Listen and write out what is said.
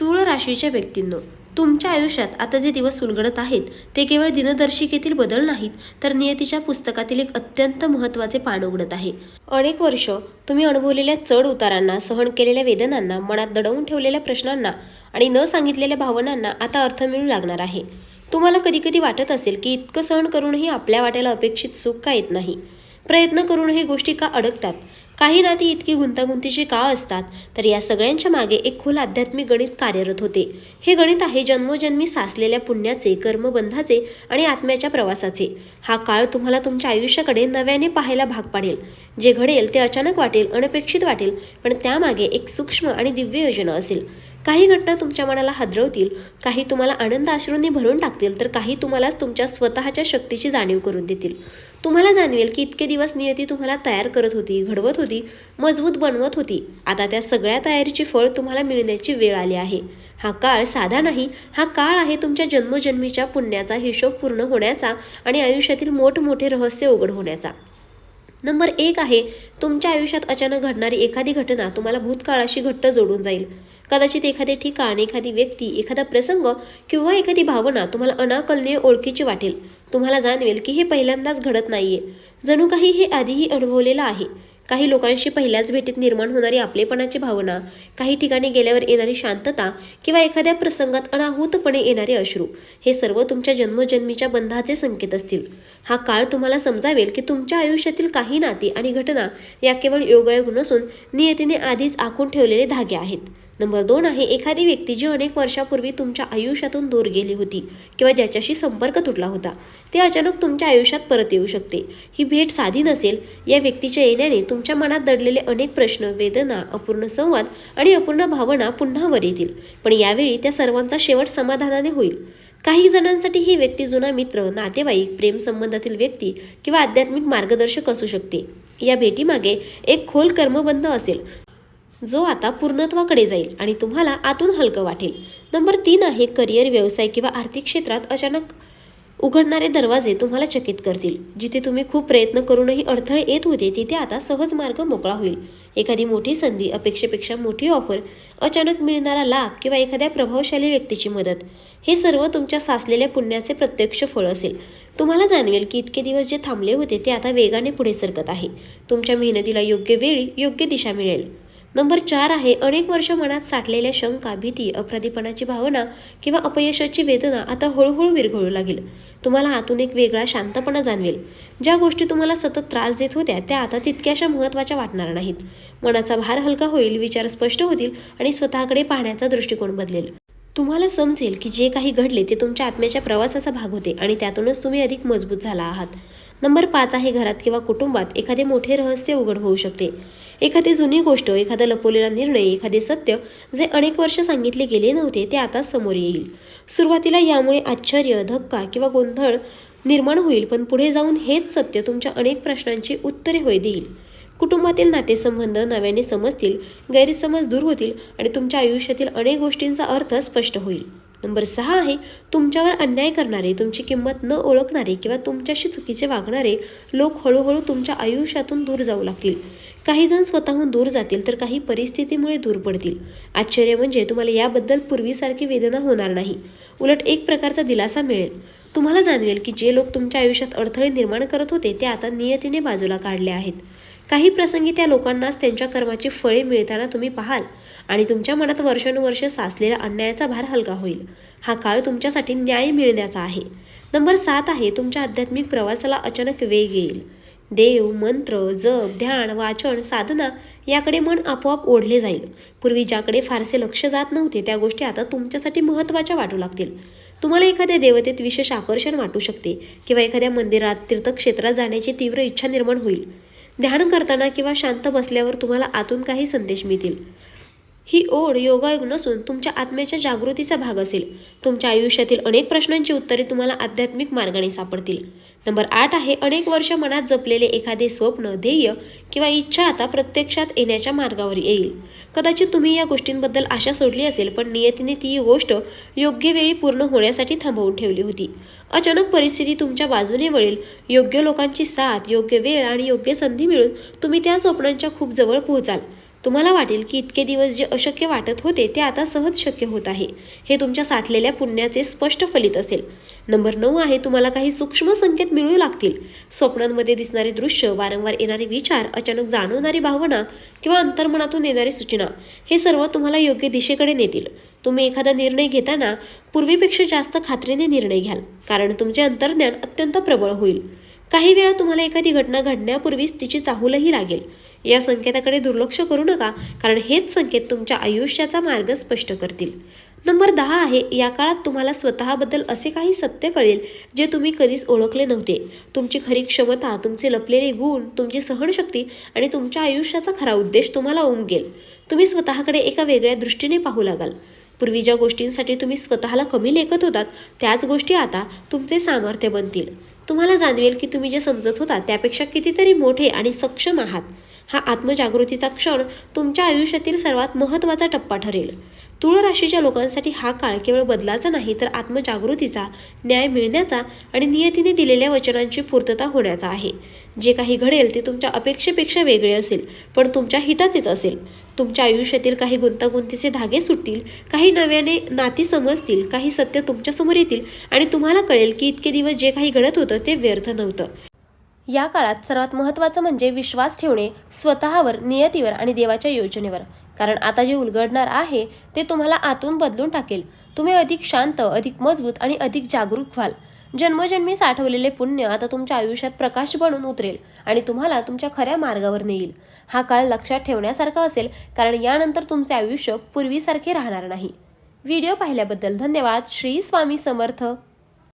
तुळ राशीच्या व्यक्तींनो तुमच्या आयुष्यात आता जे दिवस उलगडत आहेत ते केवळ दिनदर्शिकेतील बदल नाहीत तर नियतीच्या पुस्तकातील एक अत्यंत महत्त्वाचे पान उघडत आहे. अनेक वर्ष तुम्ही अनुभवलेल्या चढ उतारांना सहन केलेल्या वेदनांना मनात दडवून ठेवलेल्या प्रश्नांना आणि न सांगितलेल्या भावनांना आता अर्थ मिळू लागणार आहे. तुम्हाला कधीकधी वाटत असेल की इतकं सहन करूनही आपल्या वाट्याला अपेक्षित सुख का येत नाही? प्रयत्न करूनही गोष्टी का अडकतात? काही नाती इतकी गुंतागुंतीची का असतात? तर या सगळ्यांच्या मागे एक खोल आध्यात्मिक गणित कार्यरत होते. हे गणित आहे जन्मोजन्मी साचलेल्या पुण्याचे कर्मबंधाचे आणि आत्म्याच्या प्रवासाचे. हा काळ तुम्हाला तुमच्या आयुष्याकडे नव्याने पाहायला भाग पाडेल. जे घडेल ते अचानक वाटेल अनपेक्षित वाटेल पण त्यामागे एक सूक्ष्म आणि दिव्य योजना असेल. काही घटना तुमच्या मनाला हादरवतील काही तुम्हाला आनंद आश्रूंनी भरून टाकतील तर काही तुम्हालाच तुमच्या स्वतःच्या शक्तीची जाणीव करून देतील. तुम्हाला जाणवेल की इतके दिवस नियती तुम्हाला तयार करत होती घडवत होती मजबूत बनवत होती. आता त्या सगळ्या तयारीची फळ तुम्हाला मिळण्याची वेळ आली आहे. हा काळ साधा नाही हा काळ आहे तुमच्या जन्मजन्मीच्या पुण्याचा हिशोब पूर्ण होण्याचा आणि आयुष्यातील मोठमोठे रहस्य उघड होण्याचा. नंबर एक आहे तुमच्या आयुष्यात अचानक घडणारी एखादी घटना तुम्हाला भूतकाळाशी घट्ट जोडून जाईल. कदाचित एखादे ठिकाण एखादी व्यक्ती एखादा प्रसंग किंवा एखादी भावना तुम्हाला अनाकलनीय ओळखीची वाटेल. तुम्हाला जाणवेल की हे पहिल्यांदाच घडत नाहीये. जणू काही हे आधीही अनुभवलेलं आहे. काही लोकांशी पहिल्याच भेटीत निर्माण होणारी आपलेपणाची भावना काही ठिकाणी गेल्यावर येणारी शांतता किंवा एखाद्या प्रसंगात अनाहूतपणे येणारे अश्रू हे सर्व तुमच्या जन्मजन्मीच्या बंधाचे संकेत असतील. हा काळ तुम्हाला समजावेल की तुमच्या आयुष्यातील काही नाती आणि घटना या केवळ योगायोग नसून नियतीने आधीच आखून ठेवलेले धागे आहेत. नंबर दोन आहे एखादी व्यक्ती जी अनेक वर्षापूर्वी तुमच्या आयुष्यातून दूर गेली होती किंवा ज्याच्याशी संपर्क तुटला होता ते अचानक तुमच्या आयुष्यात परत येऊ शकते. ही भेट साधी नसेल या व्यक्तीच्या येण्याने तुमच्या मनात दडलेले अनेक प्रश्न वेदना अपूर्ण संवाद आणि अपूर्ण भावना पुन्हा वर येतील. पण यावेळी त्या सर्वांचा शेवट समाधानाने होईल. काही जणांसाठी ही व्यक्ती जुना मित्र नातेवाईक प्रेमसंबंधातील व्यक्ती किंवा आध्यात्मिक मार्गदर्शक असू शकते. या भेटीमागे एक खोल कर्मबंध असेल. जो आता पूर्णत्वाकडे जाईल आणि तुम्हाला आतून हलकं वाटेल. नंबर तीन आहे करिअर व्यवसाय किंवा आर्थिक क्षेत्रात अचानक उघडणारे दरवाजे तुम्हाला चकित करतील. जिथे तुम्ही खूप प्रयत्न करूनही अडथळे येत होते तिथे आता सहज मार्ग मोकळा होईल. एखादी मोठी संधी अपेक्षेपेक्षा मोठी ऑफर अचानक मिळणारा लाभ किंवा एखाद्या प्रभावशाली व्यक्तीची मदत हे सर्व तुमच्या साचलेल्या पुण्याचे प्रत्यक्ष फळ असेल. तुम्हाला जाणवेल की इतके दिवस जे थांबले होते ते आता वेगाने पुढे सरकत आहे. तुमच्या मेहनतीला योग्य वेळी योग्य दिशा मिळेल. नंबर चार आहे अनेक वर्ष मनात साठलेल्या शंका भीती अपराधीपणाची भावना किंवा अपयशाची वेदना आता हळूहळू विरघळू लागेल. तुम्हाला आतून एक वेगळा शांतपणा जाणवेल. ज्या गोष्टी तुम्हाला सतत त्रास देत होत्या त्या आता तितक्याशा महत्त्वाच्या वाटणार नाहीत. मनाचा भार हलका होईल विचार स्पष्ट होतील आणि स्वतःकडे पाहण्याचा दृष्टिकोन बदलेल. तुम्हाला समजेल की जे काही घडले ते तुमच्या आत्म्याच्या प्रवासाचा भाग होते आणि त्यातूनच तुम्ही अधिक मजबूत झाला आहात. नंबर पाच आहे घरात किंवा कुटुंबात एखादे मोठे रहस्य उघड होऊ शकते. एखादी जुनी गोष्ट एखादा लपवलेला निर्णय एखादे सत्य जे अनेक वर्ष सांगितले गेले नव्हते ते आता समोर येईल. सुरुवातीला यामुळे आश्चर्य धक्का किंवा गोंधळ निर्माण होईल पण पुढे जाऊन हेच सत्य तुमच्या अनेक प्रश्नांची उत्तरे होय देईल. कुटुंबातील नातेसंबंध नव्याने समजतील गैरसमज दूर होतील आणि तुमच्या आयुष्यातील अनेक गोष्टींचा अर्थ स्पष्ट होईल. नंबर सहा आहे तुमच्यावर अन्याय करणारे तुमची किंमत न ओळखणारे किंवा तुमच्याशी चुकीचे वागणारे लोक हळूहळू तुमच्या आयुष्यातून दूर जाऊ लागतील. काही जण स्वतःहून दूर जातील तर काही परिस्थितीमुळे दूर पडतील. आश्चर्य म्हणजे तुम्हाला याबद्दल पूर्वीसारखी वेदना होणार नाही. उलट एक प्रकारचा दिलासा मिळेल. तुम्हाला जाणवेल की जे लोक तुमच्या आयुष्यात अडथळे निर्माण करत होते ते आता नियतीने बाजूला काढले आहेत. काही प्रसंगी त्या लोकांनाच त्यांच्या कर्माची फळे मिळताना तुम्ही पाहाल आणि तुमच्या मनात वर्षानुवर्ष साचलेला अन्यायाचा भार हलका होईल. हा काळ तुमच्यासाठी न्याय मिळण्याचा आहे. नंबर सात आहे तुमच्या आध्यात्मिक प्रवासाला अचानक वेग येईल. देव मंत्र जप ध्यान वाचन साधना याकडे मन आपोआप ओढले जाईल. पूर्वी ज्याकडे फारसे लक्ष जात नव्हते त्या गोष्टी आता तुमच्यासाठी महत्त्वाच्या वाटू लागतील. तुम्हाला एखाद्या देवतेत विशेष आकर्षण वाटू शकते किंवा एखाद्या मंदिरात तीर्थक्षेत्रात जाण्याची तीव्र इच्छा निर्माण होईल. ध्यान करताना किंवा शांत बसल्यावर तुम्हाला आतून काही संदेश मिळतील. ही ओढ योगायोग नसून तुमच्या आत्म्याच्या जागृतीचा भाग असेल. तुमच्या आयुष्यातील अनेक प्रश्नांची उत्तरे तुम्हाला आध्यात्मिक मार्गाने सापडतील. नंबर आठ आहे अनेक वर्ष मनात जपलेले एखादे स्वप्न ध्येय किंवा इच्छा आता प्रत्यक्षात येण्याच्या मार्गावर येईल. कदाचित तुम्ही या गोष्टींबद्दल आशा सोडली असेल पण नियतीने ती गोष्ट योग्य वेळी पूर्ण होण्यासाठी थांबवून ठेवली होती. अचानक परिस्थिती तुमच्या बाजूने वळेल. योग्य लोकांची साथ योग्य वेळ आणि योग्य संधी मिळून तुम्ही त्या स्वप्नांच्या खूप जवळ पोहोचाल. तुम्हाला वाटेल की इतके दिवस जे अशक्य वाटत होते ते आता सहज शक्य होत आहे. हे तुमच्या साठलेल्या पुण्याचे स्पष्ट फलित असेल. नंबर नऊ आहे तुम्हाला काही सूक्ष्म संकेत मिळू लागतील. स्वप्नांमध्ये दिसणारे दृश्य वारंवार येणारे विचार अचानक जाणवणारी भावना किंवा अंतर्मनातून येणारी सूचना हे सर्व तुम्हाला योग्य दिशेकडे नेतील. तुम्ही एखादा निर्णय घेताना पूर्वीपेक्षा जास्त खात्रीने निर्णय घ्याल कारण तुमचे अंतर्ज्ञान अत्यंत प्रबळ होईल. काही वेळा तुम्हाला एखादी घटना घडण्यापूर्वीच तिची चाहूलही लागेल. या संकेताकडे दुर्लक्ष करू नका कारण हेच संकेत तुमच्या आयुष्याचा मार्ग स्पष्ट करतील. नंबर दहा आहे या काळात तुम्हाला स्वतःबद्दल असे काही सत्य कळेल जे तुम्ही कधीच ओळखले नव्हते. तुमची खरी क्षमता तुमचे लपलेले गुण तुमची सहनशक्ती आणि तुमच्या आयुष्याचा खरा उद्देश तुम्हाला उमगेल तुम्ही स्वतःकडे एका वेगळ्या दृष्टीने पाहू लागाल. पूर्वी ज्या गोष्टींसाठी तुम्ही स्वतःला कमी लेखत होतात त्याच गोष्टी आता तुमचे सामर्थ्य बनतील. तुम्हाला जाणवेल की तुम्ही जे समजत होता त्यापेक्षा कितीतरी मोठे आणि सक्षम आहात. हा आत्मजागृतीचा क्षण तुमच्या आयुष्यातील सर्वात महत्त्वाचा टप्पा ठरेल. तुळ राशीच्या लोकांसाठी हा काळ केवळ बदलाचा नाही तर आत्मजागृतीचा न्याय मिळण्याचा आणि नियतीने दिलेल्या वचनांची पूर्तता होण्याचा आहे. जे काही घडेल ते तुमच्या अपेक्षेपेक्षा वेगळे असेल पण तुमच्या हिताचेच असेल. तुमच्या आयुष्यातील काही गुंतागुंतीचे धागे सुटतील काही नव्याने नाती समजतील काही सत्य तुमच्यासमोर येतील आणि तुम्हाला कळेल की इतके दिवस जे काही घडत होतं ते व्यर्थ नव्हतं. या काळात सर्वात महत्त्वाचं म्हणजे विश्वास ठेवणे स्वतःवर नियतीवर आणि देवाच्या योजनेवर. कारण आता जे उलगडणार आहे ते तुम्हाला आतून बदलून टाकेल. तुम्ही अधिक शांत अधिक मजबूत आणि अधिक जागरूक व्हाल. जन्मजन्मी साठवलेले पुण्य आता तुमच्या आयुष्यात प्रकाश बनून उतरेल आणि तुम्हाला तुमच्या खऱ्या मार्गावर नेईल. हा काळ लक्षात ठेवण्यासारखा असेल कारण यानंतर तुमचे आयुष्य पूर्वीसारखे राहणार नाही. व्हिडिओ पाहिल्याबद्दल धन्यवाद. श्री स्वामी समर्थ.